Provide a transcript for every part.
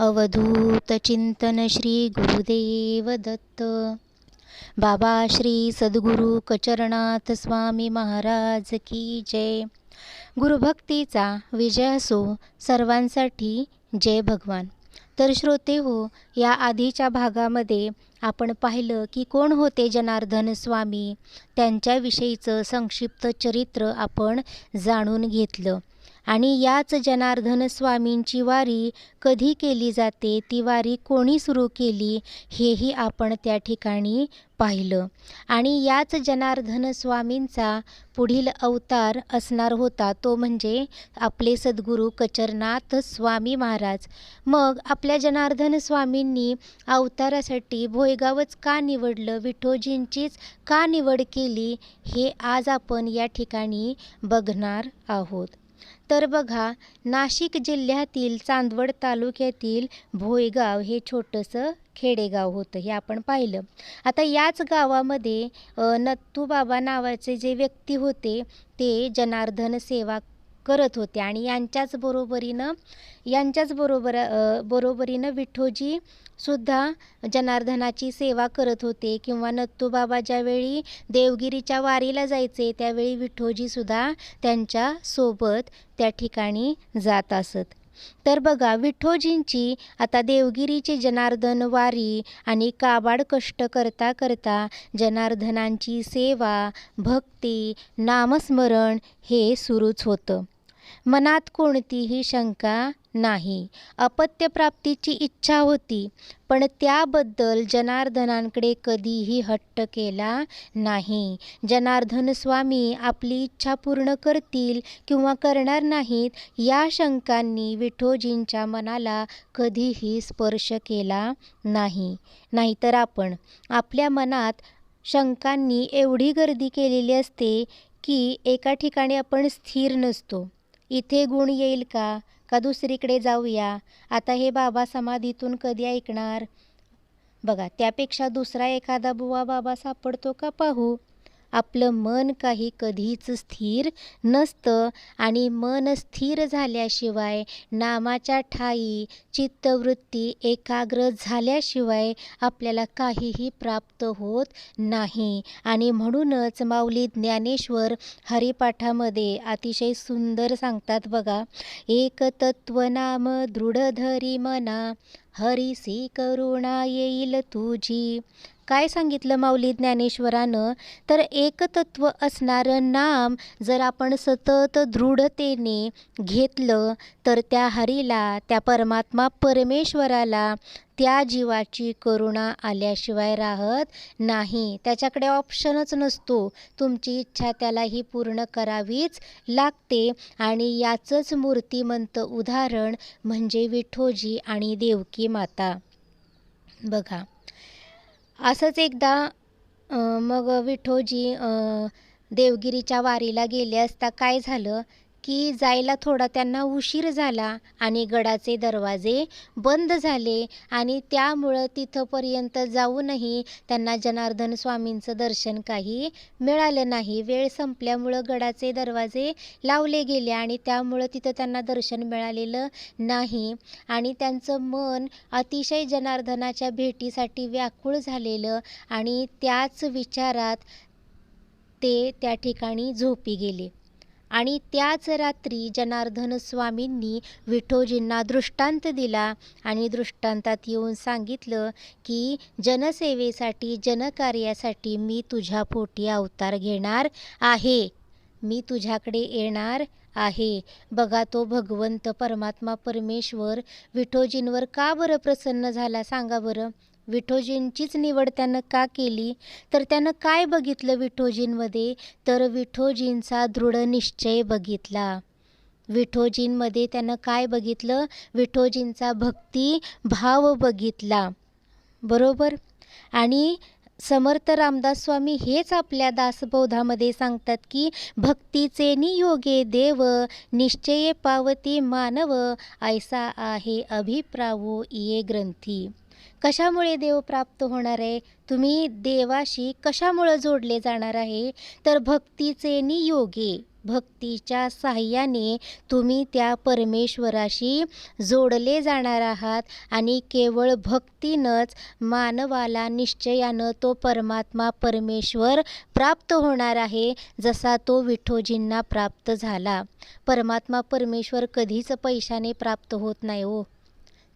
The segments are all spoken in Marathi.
अवधूत चिंतन श्री गुरुदेव दत्त बाबा श्री सद्गुरु कचरनाथ स्वामी महाराज की जय। गुरुभक्तीचा विजय असो सर्वांसाठी जय भगवान। तर श्रोते हो या आधीच्या भागामध्ये आपण पाहिलं की कोण होते जनार्दन स्वामी? त्यांच्याविषयीचं संक्षिप्त चरित्र आपण जाणून घेतलं. आणि याच जनार्दन स्वामींची वारी कधी केली जाते ती वारी कोणी सुरू केली हेही आपण त्या ठिकाणी पाहिलं. आणि याच जनार्दन स्वामींचा पुढील अवतार असणार होता तो म्हणजे आपले सद्गुरू कचरनाथ स्वामी महाराज. मग आपल्या जनार्दन स्वामींनी अवतारासाठी भोयगावच का निवडलं विठोजींचीच का निवड केली हे आज आपण या ठिकाणी बघणार आहोत. तर बघा नाशिक जिल्ह्यातील चांदवड तालुक्यातील भोयगाव हे छोटंसं खेडेगाव होतं हे आपण पाहिलं. आता याच गावामध्ये नत्तूबाबा नावाचे जे व्यक्ती होते ते जनार्दन सेवा करत होते. आणि यांच्याच बरोबरीनं यांच्याच बरोबर बरोबरीनं विठ्ठोजी सुद्धा जनार्दनाची सेवा करत होते. किंवा नत्तूबाबा ज्यावेळी देवगिरीच्या वारीला जायचे त्यावेळी विठ्ठोजीसुद्धा त्यांच्यासोबत त्या ठिकाणी जात असत. तर बघा विठ्ठोजींची आता देवगिरीची जनार्दन वारी आणि काबाड कष्ट करता करता जनार्दनांची सेवा भक्ती नामस्मरण हे सुरूच होतं. मनात कोणतीही शंका नाही. अपत्यप्राप्तीची इच्छा होती पण त्याबद्दल जनार्दनांकडे कधीही हट्ट केला नाही. जनार्दन स्वामी आपली इच्छा पूर्ण करतील किंवा करणार नाहीत या शंकांनी विठोजींच्या मनाला कधीही स्पर्श केला नाही. नाहीतर आपण आपल्या मनात शंकांनी एवढी गर्दी केलेली असते की एका ठिकाणी आपण स्थिर नसतो. इथे गुण येईल का? का दुसरीकडे जाऊया? आता हे बाबा समाधीतून कधी ऐकणार? बघा त्यापेक्षा दुसरा एखादा बुवा बाबा सापडतो का पाहू? आपलं मन काही कधीच स्थिर नसतं आणि मन स्थिर झाल्याशिवाय नामाच्या ठाई चित्तवृत्ती एकाग्र झाल्याशिवाय आपल्याला काहीही प्राप्त होत नाही. आणि म्हणूनच माऊली ज्ञानेश्वर हरिपाठामध्ये अतिशय सुंदर सांगतात बघा एक तत्वनाम दृढ धरी मना हरिसी करुणा येईल तुझी. काय सांगितलं माऊली ज्ञानेश्वरानं? तर एकतत्व असणारं नाम जर आपण सतत दृढतेने घेतलं तर त्या हरीला त्या परमात्मा परमेश्वराला त्या जीवाची करुणा आल्याशिवाय राहत नाही. त्याच्याकडे ऑप्शनच नसतो. तुमची इच्छा त्यालाही पूर्ण करावीच लागते आणि याचंच मूर्तिमंत उदाहरण म्हणजे विठोजी आणि देवकी माता. बघा. असंच एकदा मग विठोजी देवगिरीच्या वारीला गेले असता काय झालं? की जायला थोडा त्यांना उशीर झाला आणि गडाचे दरवाजे बंद झाले आणि त्यामुळं तिथंपर्यंत जाऊनही त्यांना जनार्दन स्वामींचं दर्शन काही मिळालं नाही. वेळ संपल्यामुळं गडाचे दरवाजे लावले गेले आणि त्यामुळं तिथं त्यांना दर्शन मिळालेलं नाही आणि त्यांचं मन अतिशय जनार्दनाच्या भेटीसाठी व्याकुळ झालेलं आणि त्याच विचारात ते त्या ठिकाणी झोपी गेले. आणि त्याच रात्री जनार्दन स्वामींनी विठोजींना दृष्टांत दिला आणि दृष्टांतात येऊन सांगितलं की जनसेवेसाठी जनकार्यासाठी मी तुझ्या पोटी अवतार घेणार आहे. मी तुझ्याकडे येणार आहे. बघा तो भगवंत परमात्मा परमेश्वर विठोजींवर का बरं प्रसन्न झाला सांगा बरं. विठोजींचीच निवड त्यानं का केली? तर त्यानं काय बघितलं विठोजींमध्ये? तर विठोजींचा दृढ निश्चय बघितला. विठोजींमध्ये त्यानं काय बघितलं? विठोजींचा भक्ती भाव बघितला. बरोबर? आणि समर्थ रामदास स्वामी हेच आपल्या दासबोधामध्ये सांगतात की भक्तीचे नियोगे देव निश्चये पावती मानव ऐसा आहे अभिप्रावो ये ग्रंथी. कशामुळे देव प्राप्त होणार आहे? तुम्ही देवाशी कशामुळं जोडले जाणार आहे? तर भक्तीचे नियोगे भक्तीच्या साह्याने तुम्ही त्या परमेश्वराशी जोडले जाणार आहात आणि केवळ भक्तीनंच मानवाला निश्चयानं तो परमात्मा परमेश्वर प्राप्त होणार आहे जसा तो विठोजींना प्राप्त झाला. परमात्मा परमेश्वर कधीच पैशाने प्राप्त होत नाही हो.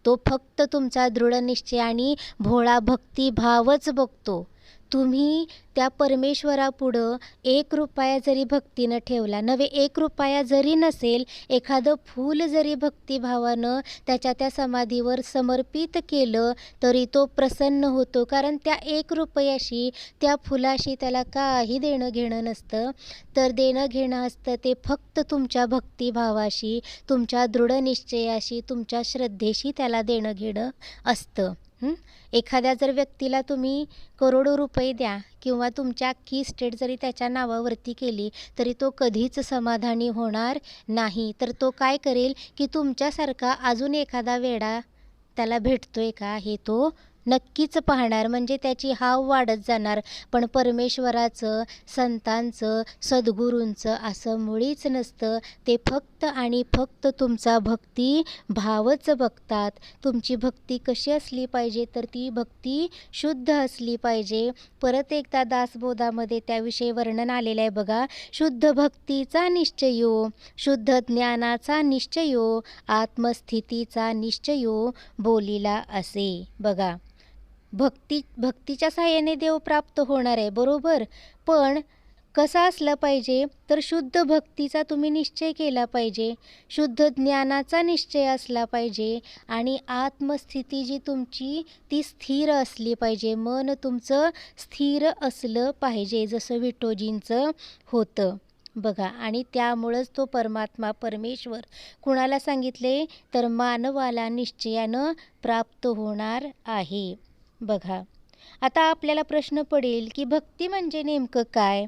तो फक्त तुमचा दृढ निश्चय आणि भोळा भक्तिभावच बघतो. तुम्ही त्या परमेश्वरापुढं एक रुपया जरी भक्तीनं ठेवला नव्हे एक रुपया जरी नसेल एखादं फूल जरी भक्तिभावानं त्याच्या त्या समाधीवर समर्पित केलं तरी तो प्रसन्न होतो. कारण त्या एक रुपयाशी त्या फुलाशी त्याला काही देणं घेणं नसतं. तर देणं घेणं असतं ते फक्त तुमच्या भक्तिभावाशी तुमच्या दृढ निश्चयाशी तुमच्या श्रद्धेशी त्याला देणं घेणं असतं. एखाद्या जर व्यक्तीला तुम्ही करोडो रुपये द्या किंवा तुमच्या अख्खी स्टेट जरी त्याच्या नावावरती केली तरी तो कधीच समाधानी होणार नाही. तर तो काय करेल की तुमच्यासारखा अजून एखादा वेडा त्याला भेटतोय का? हे तो नक्कीच पाहणार. म्हणजे त्याची हाव वाढत जाणार. पण परमेश्वराचं संतांचं सद्गुरूंचं असं मुळीच नसतं. ते फक्त आणि फक्त तुमचा भक्ती भावच बघतात. तुमची भक्ती कशी असली पाहिजे तर ती भक्ती शुद्ध असली पाहिजे. परत एकदा दासबोधामध्ये त्याविषयी वर्णन आलेलं आहे बघा. शुद्ध भक्तीचा निश्चयो हो. शुद्ध ज्ञानाचा निश्चयो हो. आत्मस्थितीचा निश्चयो हो. बोलीला असे. बघा. भक्ती भक्तीच्या साह्याने देव प्राप्त होणार आहे बरोबर? पण कसा असला पाहिजे तर शुद्ध भक्तीचा तुम्ही निश्चय केला पाहिजे शुद्ध ज्ञानाचा निश्चय असला पाहिजे आणि आत्मस्थिती जी तुमची ती स्थिर असली पाहिजे मन तुमचं स्थिर असलं पाहिजे जसं विठोजींचं होतं. बघा आणि त्यामुळंच तो परमात्मा परमेश्वर. कुणाला सांगितले? तर मानवाला निश्चयानं प्राप्त होणार आहे. बघा. आता आपल्याला प्रश्न पडेल की भक्ती म्हणजे नेमकं काय?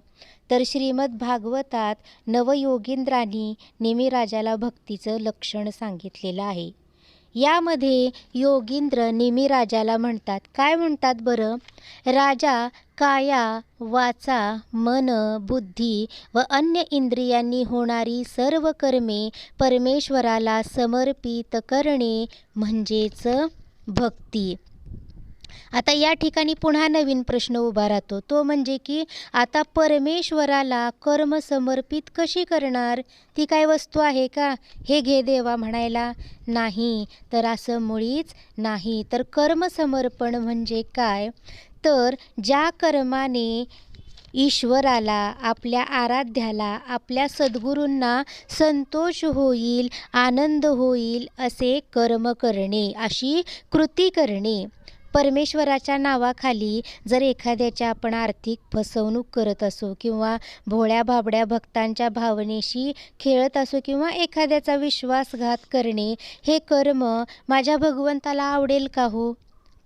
तर श्रीमद भागवतात नवयोगींद्रांनी नेमिराजाला भक्तीचं लक्षण सांगितलेलं आहे. यामध्ये योगींद्र नेमिराजाला म्हणतात. काय म्हणतात बरं? राजा काया वाचा मन बुद्धी व अन्य इंद्रियांनी होणारी सर्व कर्मे परमेश्वराला समर्पित करणे म्हणजेच भक्ती. आता या ठिकाणी पुन्हा नवीन प्रश्न उभा राहतो. तो म्हणजे की आता परमेश्वराला कर्म समर्पित कशी करणार? ती काय वस्तू आहे का? हे घे देवा म्हणायला नाही तर असं मुळीच नाही. तर कर्मसमर्पण म्हणजे काय? तर ज्या कर्माने ईश्वराला आपल्या आराध्याला आपल्या सद्गुरूंना संतोष होईल आनंद होईल असे कर्म करणे अशी कृती करणे. परमेश्वराच्या नावाखाली जर एखाद्याच्या आपण आर्थिक फसवणूक करत असो किंवा भोळ्या भाबड्या भक्तांच्या भावनेशी खेळत असो किंवा एखाद्याचा विश्वासघात करणे हे कर्म माझ्या भगवंताला आवडेल का हो?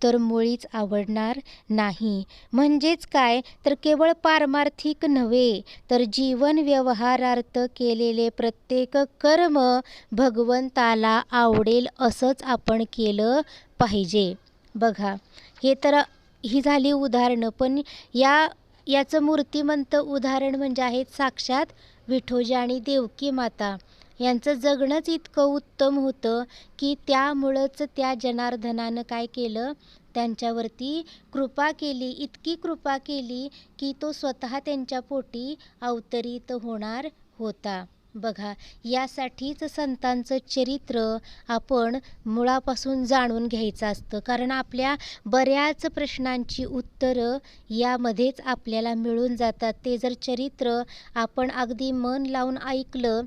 तर मुळीच आवडणार नाही. म्हणजेच काय? तर केवळ पारमार्थिक नव्हे तर जीवन व्यवहारार्थ केलेले प्रत्येक कर्म भगवंताला आवडेल असंच आपण केलं पाहिजे. बघा. हे तर ही झाली उदाहरणं पण या याचं मूर्तिमंत उदाहरण म्हणजे आहेत साक्षात विठोजी आणि देवकी माता. यांचं जगणंच इतकं उत्तम होतं की त्यामुळंच त्या जनार्दनानं काय केलं? त्यांच्यावरती कृपा केली इतकी कृपा केली की तो स्वतः त्यांच्या पोटी अवतरित होणार होता. बघा यासाठीच संतांचं चरित्र आपण मुळापासून जाणून घ्यायचं असतं. कारण आपल्या बऱ्याच प्रश्नांची उत्तरं यामध्येच आपल्याला मिळून जातात. ते जर चरित्र आपण अगदी मन लावून ऐकलं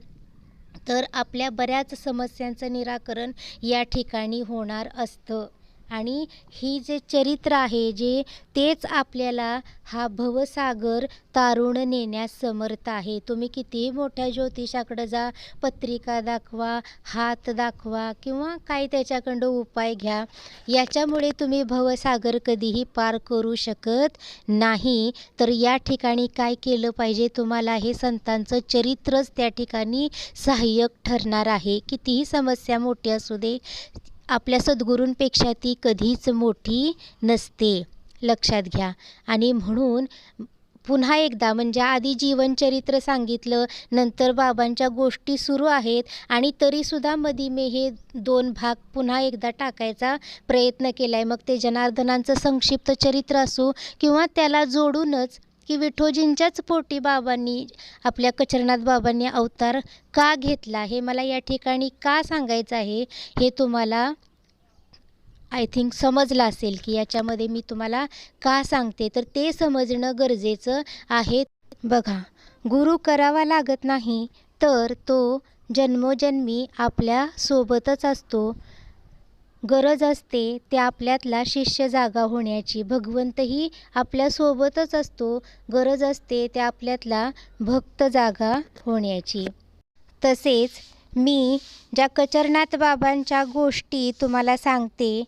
तर आपल्या बऱ्याच समस्यांचं निराकरण या ठिकाणी होणार असतं. आणि ही जे चरित्र आहे जे तेच आपल्याला हा भवसागर तारुण नेण्यास समर्थ आहे. तुम्ही कितीही मोठ्या ज्योतिषाकडं जा पत्रिका दाखवा हात दाखवा किंवा काही त्याच्याकडं उपाय घ्या याच्यामुळे तुम्ही भवसागर कधीही पार करू शकत नाही. तर या ठिकाणी काय केलं पाहिजे तुम्हाला हे संतांचं चरित्रच त्या ठिकाणी सहाय्यक ठरणार आहे. कितीही समस्या मोठी असू दे आपल्या सद्गुरूंपेक्षा ती कधीच मोठी नसते. लक्षात घ्या. आणि म्हणून पुन्हा एकदा म्हणजे आधी जीवनचरित्र सांगितलं नंतर बाबांच्या गोष्टी सुरू आहेत आणि तरीसुद्धा मधी मी हे दोन भाग पुन्हा एकदा टाकायचा प्रयत्न केला आहे मग ते जनार्दनांचं संक्षिप्त चरित्र असो किंवा त्याला जोडूनच की विठोजींच्याच पोटी बाबांनी आपल्या कचरनाथ बाबांनी अवतार का घेतला? हे मला या ठिकाणी का सांगायचं आहे हे तुम्हाला आय थिंक समजलं असेल की याच्यामध्ये मी तुम्हाला का सांगते. तर ते समजणं गरजेचं आहे. बघा गुरु करावा लागत नाही तर तो जन्मोजन्मी आपल्या सोबतच असतो. गरज असते ते आपल्यातला शिष्य जागा होण्याची. भगवंतही आपल्यासोबतच असतो. गरज असते त्या आपल्यातला भक्त जागा होण्याची. तसेच मी ज्या कचरनाथ बाबांच्या गोष्टी तुम्हाला सांगते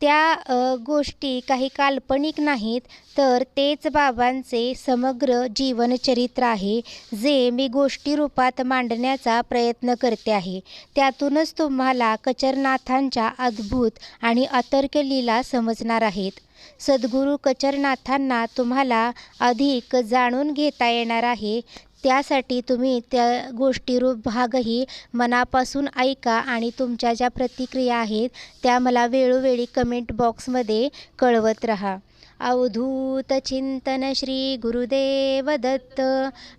त्या गोष्टी काही काल्पनिक नाहीत तर तेच बाबांचे समग्र जीवनचरित्र आहे जे मी गोष्टी रूपात मांडण्याचा प्रयत्न करते आहे. त्यातूनच तुम्हाला कचरनाथांच्या अद्भुत आणि अतर्क लीला समजणार आहेत. सद्गुरू कचरनाथांना तुम्हाला अधिक जाणून घेता येणार आहे. त्यासाठी तुम्ही त्या गोष्टीरूप भागही मनापासून ऐका आणि तुमच्या ज्या प्रतिक्रिया आहेत त्या मला वेळोवेळी कमेंट बॉक्समध्ये कळवत राहा. अवधूत चिंतन श्री गुरुदेव दत्त.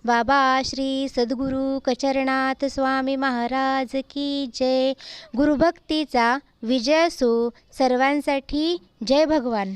बाबा श्री सद्गुरू कचरनाथ स्वामी महाराज की जय. गुरुभक्तीचा विजय असो. सर्वांसाठी जय भगवान.